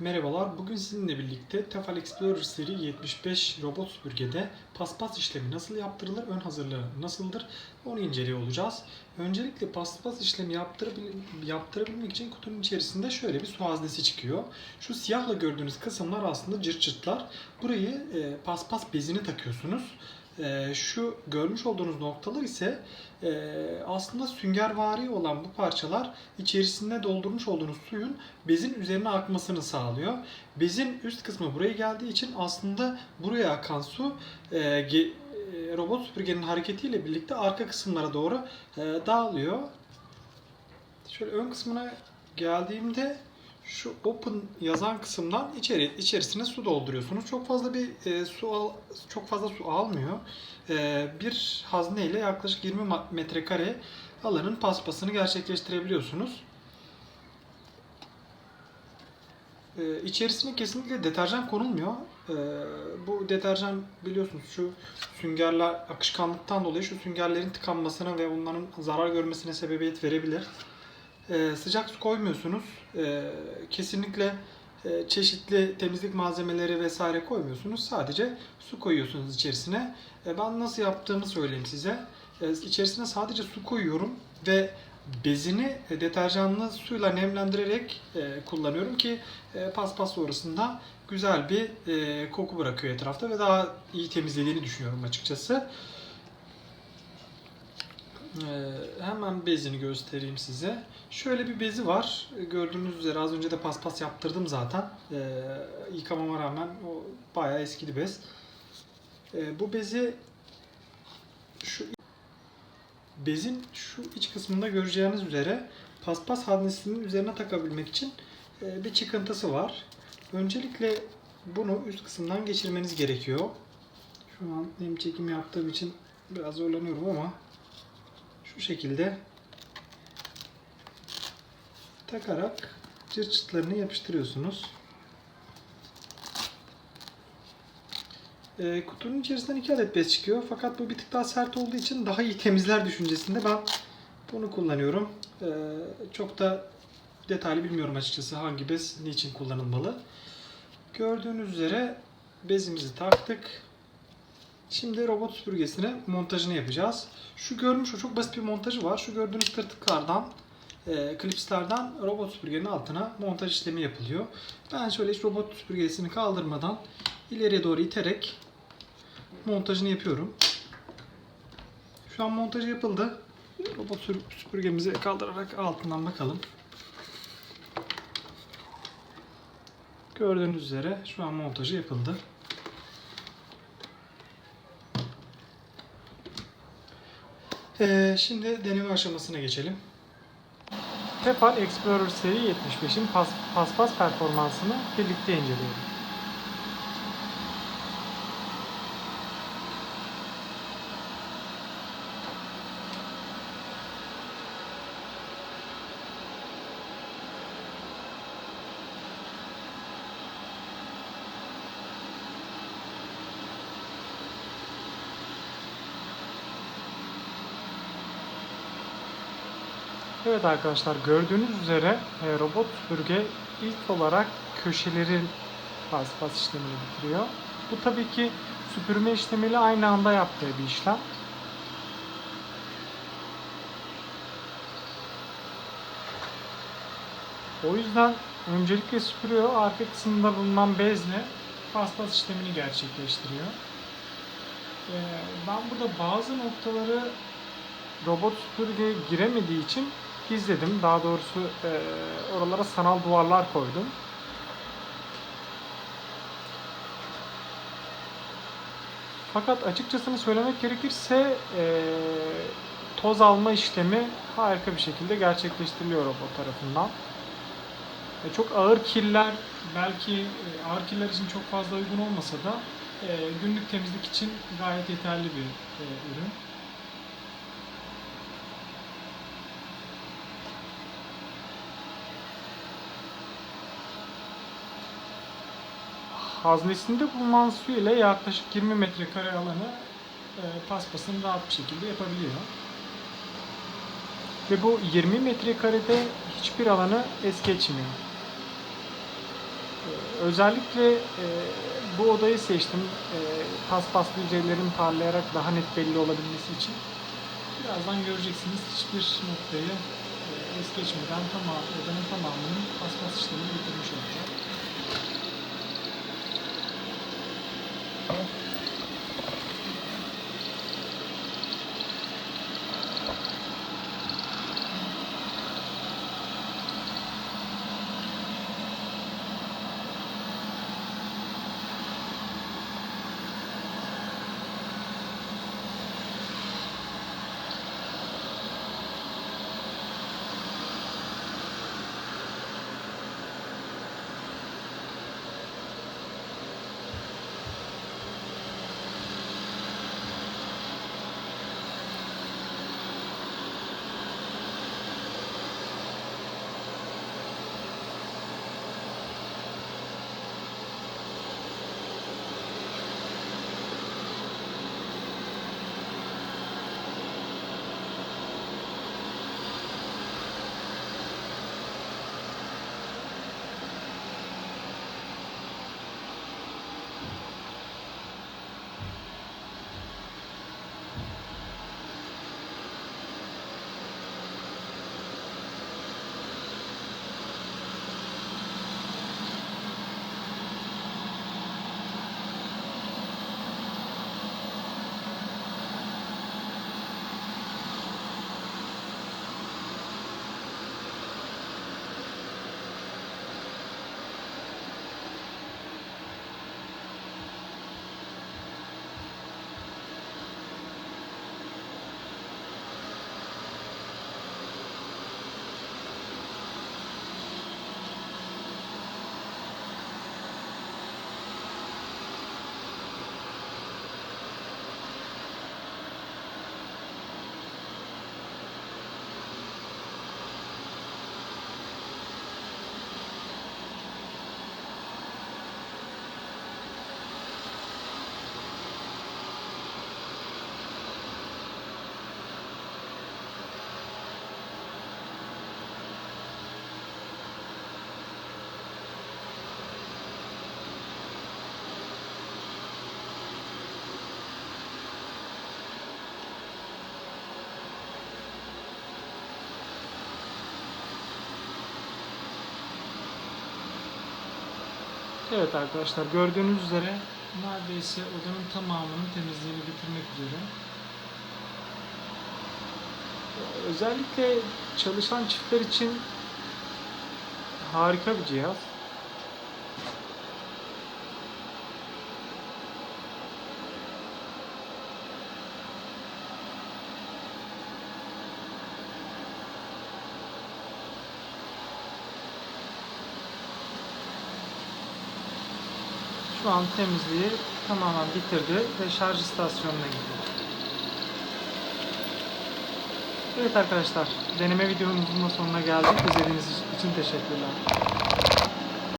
Merhabalar, bugün sizinle birlikte Tefal Explorer seri 75 robot süpürgede paspas işlemi nasıl yaptırılır, ön hazırlığı nasıldır onu inceliyor olacağız. Öncelikle paspas işlemi yaptırabil- yaptırabilmek için kutunun içerisinde şöyle bir su haznesi çıkıyor. Şu siyahla gördüğünüz kısımlar aslında cırt cırtlar. Burayı e, paspas bezini takıyorsunuz. E, şu görmüş olduğunuz noktalar ise e, aslında süngervari olan bu parçalar içerisinde doldurmuş olduğunuz suyun bezin üzerine akmasını sağlıyor. Bezin üst kısmı buraya geldiği için aslında buraya akan su e, e, robot süpürgenin hareketiyle birlikte arka kısımlara doğru dağılıyor. Şöyle ön kısmına geldiğimde şu open yazan kısımdan içeri içerisine su dolduruyorsunuz. Çok fazla bir e, su al, çok fazla su almıyor. E, bir hazne ile yaklaşık 20 ma- metrekare alanın paspasını gerçekleştirebiliyorsunuz. Ee, içerisine kesinlikle deterjan konulmuyor. Ee, bu deterjan biliyorsunuz şu süngerler akışkanlıktan dolayı şu süngerlerin tıkanmasına ve onların zarar görmesine sebebiyet verebilir. Ee, sıcak su koymuyorsunuz. Ee, kesinlikle e, çeşitli temizlik malzemeleri vesaire koymuyorsunuz. Sadece su koyuyorsunuz içerisine. Ee, ben nasıl yaptığımı söyleyeyim size. Ee, içerisine sadece su koyuyorum ve bezini e, deterjanlı suyla nemlendirerek e, kullanıyorum ki e, paspas sonrasında güzel bir e, koku bırakıyor etrafta ve daha iyi temizlediğini düşünüyorum açıkçası. E, hemen bezini göstereyim size. Şöyle bir bezi var. Gördüğünüz üzere az önce de paspas yaptırdım zaten. E, yıkamama rağmen o bayağı eskidi bez. E, bu bezi şu bezin şu iç kısmında göreceğiniz üzere paspas haznesinin üzerine takabilmek için e, bir çıkıntısı var. Öncelikle bunu üst kısımdan geçirmeniz gerekiyor. Şu an nem çekim yaptığım için biraz zorlanıyorum ama şu şekilde takarak cırt çıtlarını yapıştırıyorsunuz. E, kutunun içerisinden iki adet bez çıkıyor. Fakat bu bir tık daha sert olduğu için daha iyi temizler düşüncesinde ben bunu kullanıyorum. E, çok da detaylı bilmiyorum açıkçası hangi bez niçin kullanılmalı. Gördüğünüz üzere bezimizi taktık. Şimdi robot süpürgesine montajını yapacağız. Şu görmüş o çok basit bir montajı var. Şu gördüğünüz tırtıklardan, e, klipslerden robot süpürgenin altına montaj işlemi yapılıyor. Ben şöyle hiç robot süpürgesini kaldırmadan ileriye doğru iterek montajını yapıyorum. Şu an montajı yapıldı. Robot süpürgemizi kaldırarak altından bakalım. Gördüğünüz üzere şu an montajı yapıldı. Ee, şimdi deneme aşamasına geçelim. Tefal Explorer seri 75'in pas, paspas performansını birlikte inceleyelim. Evet arkadaşlar gördüğünüz üzere e, robot süpürge ilk olarak köşelerin paspas işlemini bitiriyor. Bu tabii ki süpürme işlemiyle aynı anda yaptığı bir işlem. O yüzden öncelikle süpürüyor, arka kısmında bulunan bezle paspas işlemini gerçekleştiriyor. Ee, ben burada bazı noktaları robot süpürge giremediği için gizledim. Daha doğrusu e, oralara sanal duvarlar koydum. Fakat açıkçasını söylemek gerekirse e, toz alma işlemi harika bir şekilde gerçekleştiriliyor robot tarafından. E, çok ağır kirler belki e, ağır kirler için çok fazla uygun olmasa da e, günlük temizlik için gayet yeterli bir e, ürün. Haznesinde bulunan su ile yaklaşık 20 metrekare alanı e, paspasını rahat bir şekilde yapabiliyor. Ve bu 20 metrekarede hiçbir alanı es geçmiyor. E, özellikle e, bu odayı seçtim. E, paspaslı yüzeylerin parlayarak daha net belli olabilmesi için. Birazdan göreceksiniz hiçbir noktayı e, es geçmeden tamam, odanın tamamının paspas işlemini bitirmiş olacak. Thank you. Evet arkadaşlar gördüğünüz üzere neredeyse odanın tamamının temizliğini bitirmek üzere. Özellikle çalışan çiftler için harika bir cihaz. Şu an temizliği tamamen bitirdi ve şarj istasyonuna gidiyor. Evet arkadaşlar, deneme videomuzun da sonuna geldik. İzlediğiniz için teşekkürler.